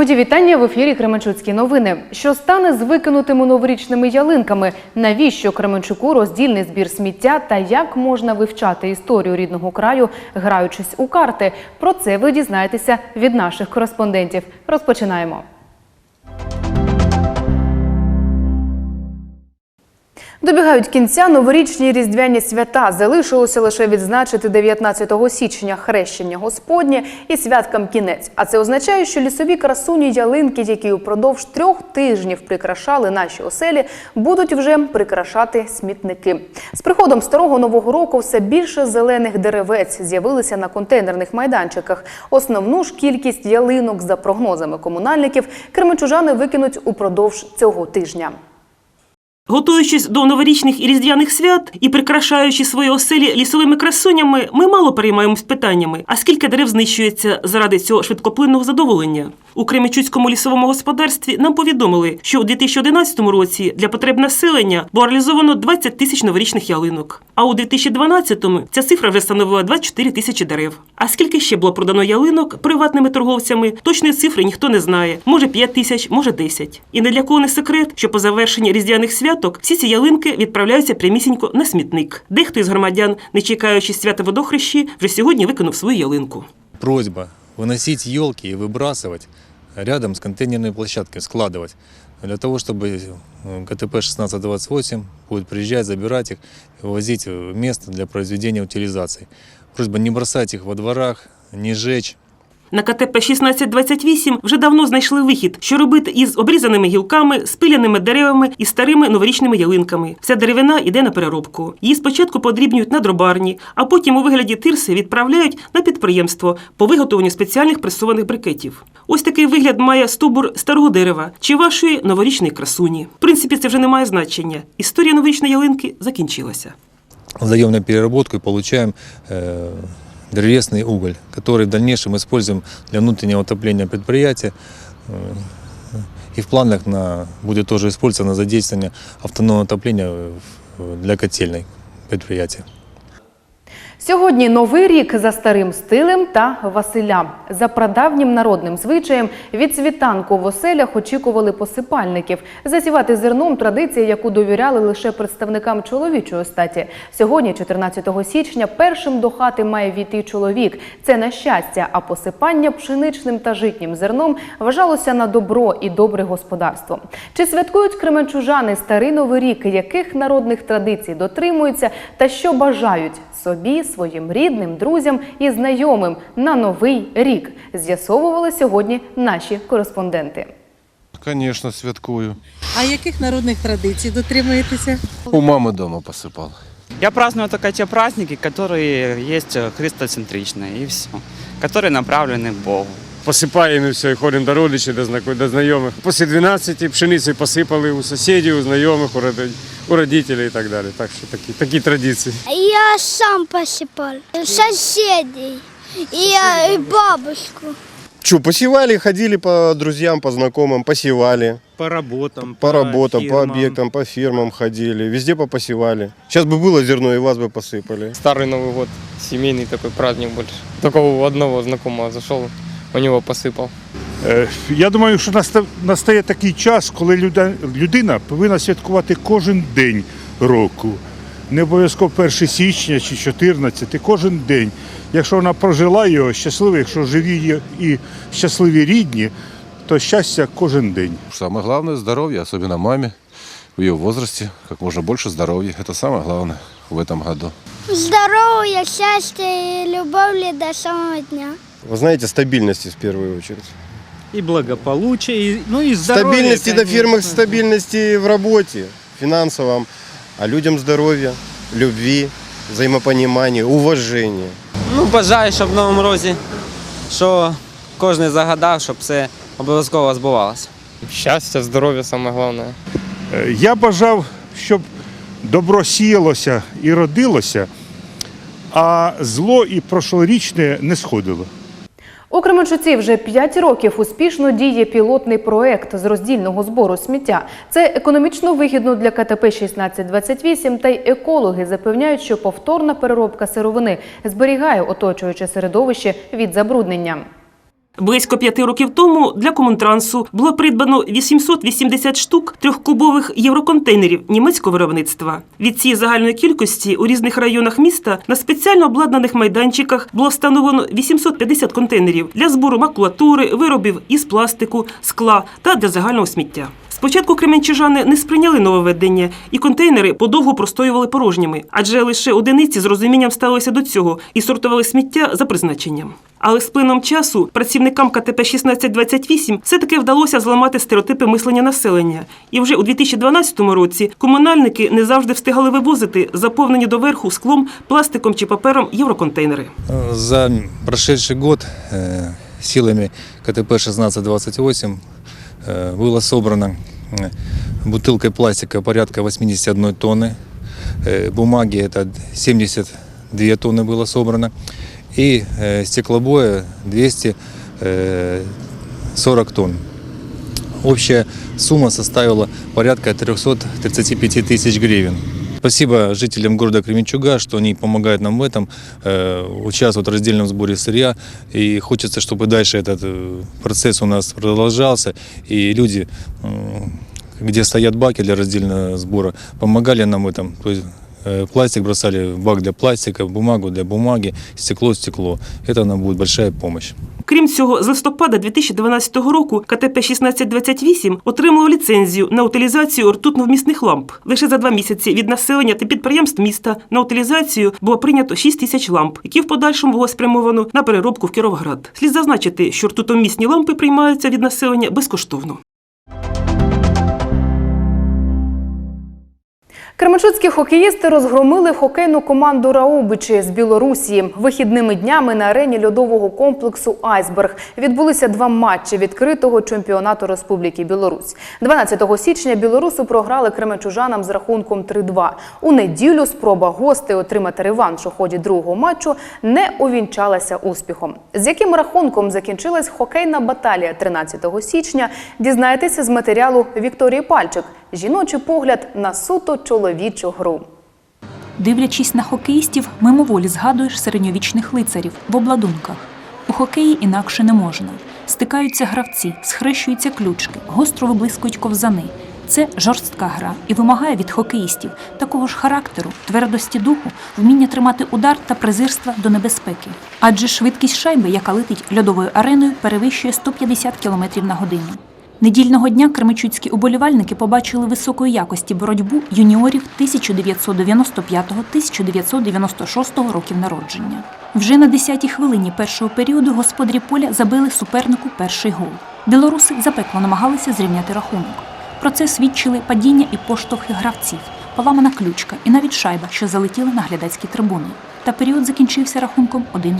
Мої вітання в ефірі Кременчуцькі новини. Що стане з викинутими новорічними ялинками? Навіщо Кременчуку роздільний збір сміття та як можна вивчати історію рідного краю, граючись у карти? Про це ви дізнаєтеся від наших кореспондентів. Розпочинаємо. Добігають кінця новорічні різдвяні свята. Залишилося лише відзначити 19 січня хрещення Господнє і святкам кінець. А це означає, що лісові красуні ялинки, які упродовж трьох тижнів прикрашали наші оселі, будуть вже прикрашати смітники. З приходом старого нового року все більше зелених деревець з'явилися на контейнерних майданчиках. Основну ж кількість ялинок, за прогнозами комунальників, кременчужани викинуть упродовж цього тижня. Готуючись до новорічних і різдвяних свят і прикрашаючи свої оселі лісовими красунями, ми мало переймаємось питаннями, а скільки дерев знищується заради цього швидкоплинного задоволення. У Кремічуцькому лісовому господарстві нам повідомили, що у 2011 році для потреб населення було реалізовано 20 тисяч новорічних ялинок. А у 2012-му ця цифра вже становила 24 тисячі дерев. А скільки ще було продано ялинок приватними торговцями, точної цифри ніхто не знає. Може 5 тисяч, може 10. І не для кого не секрет, що по завершенні різдвяних святок всі ці ялинки відправляються прямісінько на смітник. Дехто із громадян, не чекаючи свята водохрещі, вже сьогодні викинув свою ялинку. Просьба выносить елки и выбрасывать рядом с контейнерной площадкой, складывать. Для того, чтобы э, КТП 1628 будет приезжать, забирать их и вывозить в место для произведения утилизации. Просьба не бросать их во дворах, не жечь. на КТП 1628 вже давно знайшли вихід, що робити із обрізаними гілками, спиляними деревами і старими новорічними ялинками. Вся деревина йде на переробку. Її спочатку подрібнюють на дробарні, а потім у вигляді тирси відправляють на підприємство по виготовленню спеціальних пресованих брикетів. Ось такий вигляд має стовбур старого дерева чи вашої новорічної красуні. В принципі, це вже не має значення. Історія новорічної ялинки закінчилася. Сдаем на переработку и получаем э, древесный уголь, который в дальнейшем используем для внутреннего отопления предприятия. Э, И в планах на, будет тоже использовано задействование автономного отопления в- для котельной предприятия. Сьогодні новий рік за старим стилем та Василя. За прадавнім народним звичаєм від світанку в оселях очікували посипальників. Засівати зерном традиція, яку довіряли лише представникам чоловічої статі. Сьогодні, 14 січня, першим до хати має війти чоловік. Це на щастя, а посипання пшеничним та житнім зерном вважалося на добро і добре господарство. Чи святкують кременчужани старий новий рік? Яких народних традицій дотримуються та що бажають собі, своїм рідним, друзям і знайомим на новий рік? З'ясовували сьогодні наші кореспонденти. Конечно, святкую. А яких народних традицій дотримуєтеся? У мамы дома посыпал. Я праздную только те праздники, которые есть э, христоцентричные, и все. Которые направлены к Богу. Посипаємо і все, і ходимо до родичів, до знако- до знайомих. Після 12 пшениці посипали у сусідів, у знайомих, у роди- у родителей і так далі. Так що такі, такі традиції. Я сам посыпал. Соседей. И, и бабушку. Что, посевали, ходили по друзьям, по знакомым, посевали. По работам, По работам, по фирмам. объектам, по фирмам ходили. Везде попосевали. Сейчас бы было зерно, и вас бы посыпали. Старый Новый год, семейный такой праздник больше. Только у одного знакомого зашел, у него посыпал. Е, Я думаю, що наста- настає такий час, коли люда- людина повинна святкувати кожен день року. Не обов'язково 1 січня чи 14, кожен день. Якщо вона прожила його щасливо, якщо живі є і щасливі рідні, то щастя кожен день. Самое главное – здоровье, особенно маме в ее возрасте. Как можно больше здоровья. Это самое главное в этом году. Здоровья, счастья и любовь до самого дня. Вы знаете, стабильности в первую очередь. И благополучие, и, ну и здоровье. Стабильности на конечно. фирмах, стабильности в работе, финансовом. А людям здоровья, любви, взаимопонимания, уважения. Ну, бажаю, щоб в новому році, що кожен загадав, щоб все обов'язково збувалося. Щастя, здоров'я саме головне. Е, Я бажав, щоб добро сіялося і родилося, а зло і прошлорічне не сходило. У Кременчуці вже 5 років успішно діє пілотний проект з роздільного збору сміття. Це економічно вигідно для КТП 1628, та й екологи запевняють, що повторна переробка сировини зберігає оточуюче середовище від забруднення. Близько п'яти років тому для комунтрансу було придбано 880 штук трьохкубових євроконтейнерів німецького виробництва. Від цієї загальної кількості у різних районах міста на спеціально обладнаних майданчиках було встановлено 850 контейнерів для збору макулатури, виробів із пластику, скла та для загального сміття. Спочатку кременчужани не сприйняли нововведення, і контейнери подовго простоювали порожніми, адже лише одиниці з розумінням ставилися до цього і сортували сміття за призначенням. Але з плином часу працівникам КТП 1628 все-таки вдалося зламати стереотипи мислення населення. І вже у 2012 році комунальники не завжди встигали вивозити заповнені доверху склом, пластиком чи папером євроконтейнери. За прошедший год э, силами КТП 1628 э, было собрано э, бутылкой пластика порядка 81 тонны, э, бумаги это 72 тонны было собрано, и э, стеклобоя 240 тонн. Общая сумма составила порядка 335 тысяч гривен. Спасибо жителям города Кременчуга, что они помогают нам в этом, э, участвуют в раздельном сборе сырья. И хочется, чтобы дальше этот э, процесс у нас продолжался. И люди, э, где стоят баки для раздельного сбора, помогали нам в этом. То есть э, пластик бросали в бак для пластика, бумагу для бумаги, стекло стекло. Это нам будет большая помощь. Крім цього, з листопада 2012 року КТП 1628 отримало ліцензію на утилізацію ртутновмісних ламп. Лише за два місяці від населення та підприємств міста на утилізацію було прийнято 6 тисяч ламп, які в подальшому було спрямовано на переробку в Кіровград. Слід зазначити, що ртутомісні лампи приймаються від населення безкоштовно. Кременчуцькі хокеїсти розгромили хокейну команду Раубичі з Білорусі. Вихідними днями на арені льодового комплексу Айсберг відбулися два матчі відкритого чемпіонату Республіки Білорусь. 12 січня білоруси програли кременчужанам з рахунком 3-2. У неділю спроба гостей отримати реванш у ході другого матчу не увінчалася успіхом. З яким рахунком закінчилась хокейна баталія 13 січня, дізнаєтеся з матеріалу Вікторії Пальчик. Жіночий погляд на суто чоловічу гру. Дивлячись на хокеїстів, мимоволі згадуєш середньовічних лицарів в обладунках. У хокеї інакше не можна. Стикаються гравці, схрещуються ключки, гостро виблискують ковзани. Це жорстка гра і вимагає від хокеїстів такого ж характеру, твердості духу, вміння тримати удар та презирства до небезпеки. Адже швидкість шайби, яка летить льодовою ареною, перевищує 150 км на годину. Недільного дня кременчуцькі уболівальники побачили високої якості боротьбу юніорів 1995-1996 років народження. Вже на 10-й хвилині першого періоду господарі поля забили супернику перший гол. Білоруси запекло намагалися зрівняти рахунок. Про це свідчили падіння і поштовхи гравців, поламана ключка і навіть шайба, що залетіла на глядацькі трибуни. Та період закінчився рахунком 1-0.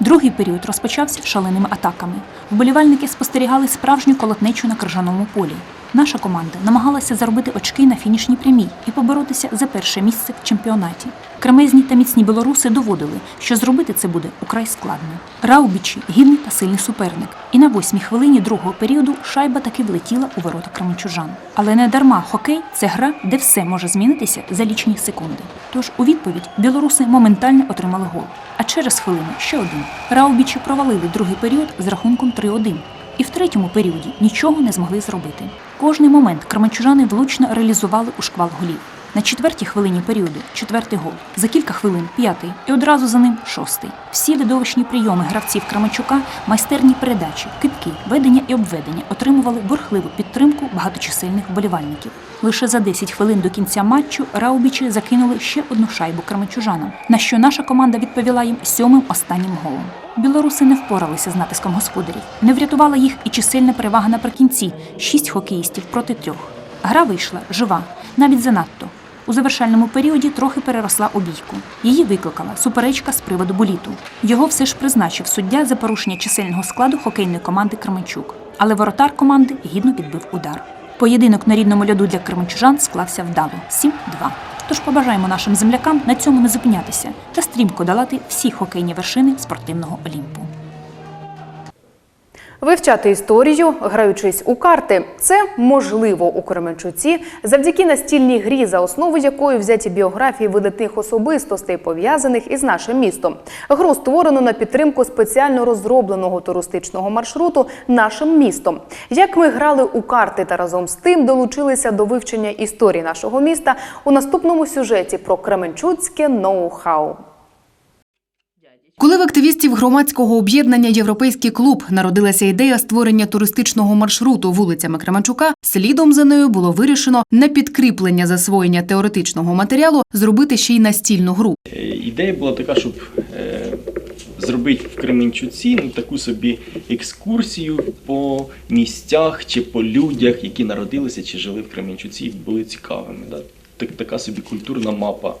Другий період розпочався шаленими атаками. Вболівальники спостерігали справжню колотнечу на крижаному полі. Наша команда намагалася заробити очки на фінішній прямій і поборотися за перше місце в чемпіонаті. Кремезні та міцні білоруси доводили, що зробити це буде украй складно. Раубічі гідний та сильний суперник. І на восьмій хвилині другого періоду шайба таки влетіла у ворота кременчужан. Але не дарма хокей це гра, де все може змінитися за лічні секунди. Тож у відповідь білоруси моментально отримали гол. А через хвилину ще один. Раубічі провалили другий період з рахунком 3-1. І в третьому періоді нічого не змогли зробити. Кожний момент кременчужани влучно реалізували у шквал голів. На четвертій хвилині періоду четвертий гол, за кілька хвилин п'ятий і одразу за ним шостий. Всі видовищні прийоми гравців Кременчука, майстерні передачі, китки, ведення і обведення отримували бурхливу підтримку багаточисельних вболівальників. Лише за 10 хвилин до кінця матчу Раубічі закинули ще одну шайбу кременчужанам, на що наша команда відповіла їм сьомим останнім голом. Білоруси не впоралися з натиском господарів. Не врятувала їх і чисельна перевага наприкінці шість хокеїстів проти трьох. Гра вийшла жива, навіть занадто. У завершальному періоді трохи переросла у бійку. Її викликала суперечка з приводу боліту. Його все ж призначив суддя за порушення чисельного складу хокейної команди Кременчук. Але воротар команди гідно відбив удар. Поєдинок на рідному льоду для кременчужан склався вдало 7-2. Тож побажаємо нашим землякам на цьому не зупинятися та стрімко долати всі хокейні вершини спортивного Олімпу. Вивчати історію, граючись у карти, це можливо у Кременчуці завдяки настільній грі, за основу якої взяті біографії видатних особистостей, пов'язаних із нашим містом. Гру створено на підтримку спеціально розробленого туристичного маршруту нашим містом. Як ми грали у карти та разом з тим долучилися до вивчення історії нашого міста у наступному сюжеті про Кременчуцьке ноу-хау. Коли в активістів громадського об'єднання Європейський клуб народилася ідея створення туристичного маршруту вулицями Кременчука, слідом за нею було вирішено на підкріплення засвоєння теоретичного матеріалу зробити ще й настільну гру. Е, Ідея була така, щоб е, зробити в Кременчуці ну, таку собі екскурсію по місцях чи по людях, які народилися чи жили в Кременчуці і були цікавими. Так, така собі культурна мапа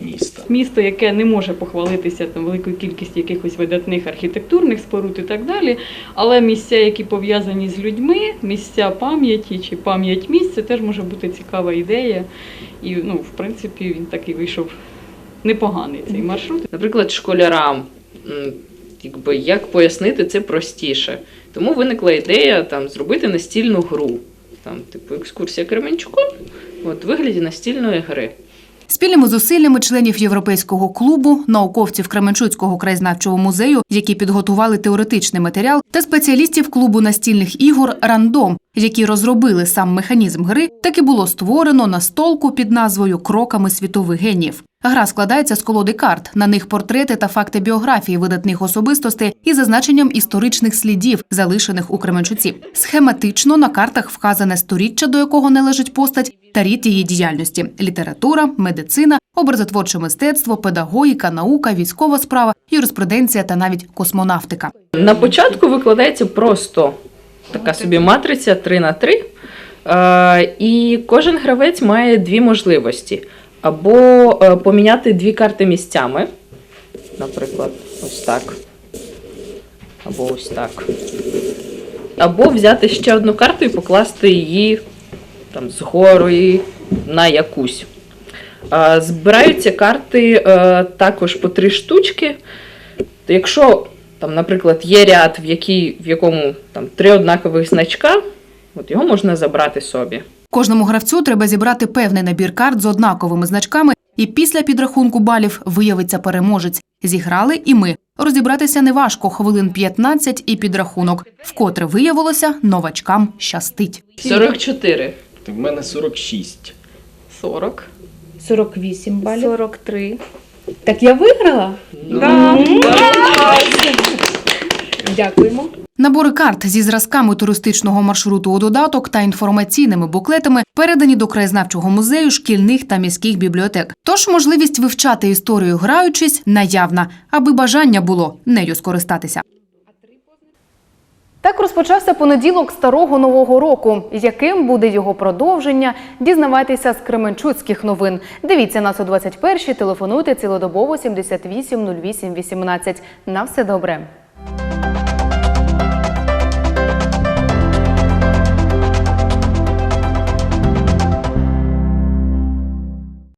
міста. Місто, яке не може похвалитися там великою кількістю якихось видатних архітектурних споруд і так далі. Але місця, які пов'язані з людьми, місця пам'яті чи пам'ять місць, це теж може бути цікава ідея. І ну, в принципі, він такий вийшов непоганий цей маршрут. Наприклад, школярам, якби як пояснити це простіше. Тому виникла ідея там зробити настільну гру. Там, типу, екскурсія Кременчуком, от вигляді настільної гри. Спільними зусиллями членів європейського клубу, науковців Кременчуцького краєзнавчого музею, які підготували теоретичний матеріал, та спеціалістів клубу настільних ігор Рандом, які розробили сам механізм гри, таки було створено настолку під назвою Кроками світових генів. Гра складається з колоди карт. На них портрети та факти біографії видатних особистостей із зазначенням історичних слідів, залишених у Кременчуці. Схематично на картах вказане сторіччя, до якого належить постать, та рід її діяльності: література, медицина, образотворче мистецтво, педагогіка, наука, військова справа, юриспруденція та навіть космонавтика. На початку викладається просто така собі матриця 3 на 3 Е, і кожен гравець має дві можливості: або е, поміняти дві карти місцями, наприклад, ось так. Або ось так. Або взяти ще одну карту і покласти її там згору і на якусь. Збираються карти е, також по три штучки. Якщо там, наприклад, є ряд, в, якій, в якому там три однакових значка, от його можна забрати собі. Кожному гравцю треба зібрати певний набір карт з однаковими значками, і після підрахунку балів виявиться переможець. Зіграли і ми. Розібратися неважко, хвилин 15 і підрахунок. Вкотре виявилося, новачкам щастить. 44. Так в мене 46. 40. 48 балів. 43. Так я виграла? Да. Дякуємо. Набори карт зі зразками туристичного маршруту у додаток та інформаційними буклетами передані до краєзнавчого музею шкільних та міських бібліотек. Тож можливість вивчати історію граючись наявна, аби бажання було нею скористатися. Так розпочався понеділок старого нового року. Яким буде його продовження? Дізнавайтеся з Кременчуцьких новин. Дивіться нас о 21-й, телефонуйте цілодобово 78 08 18. На все добре.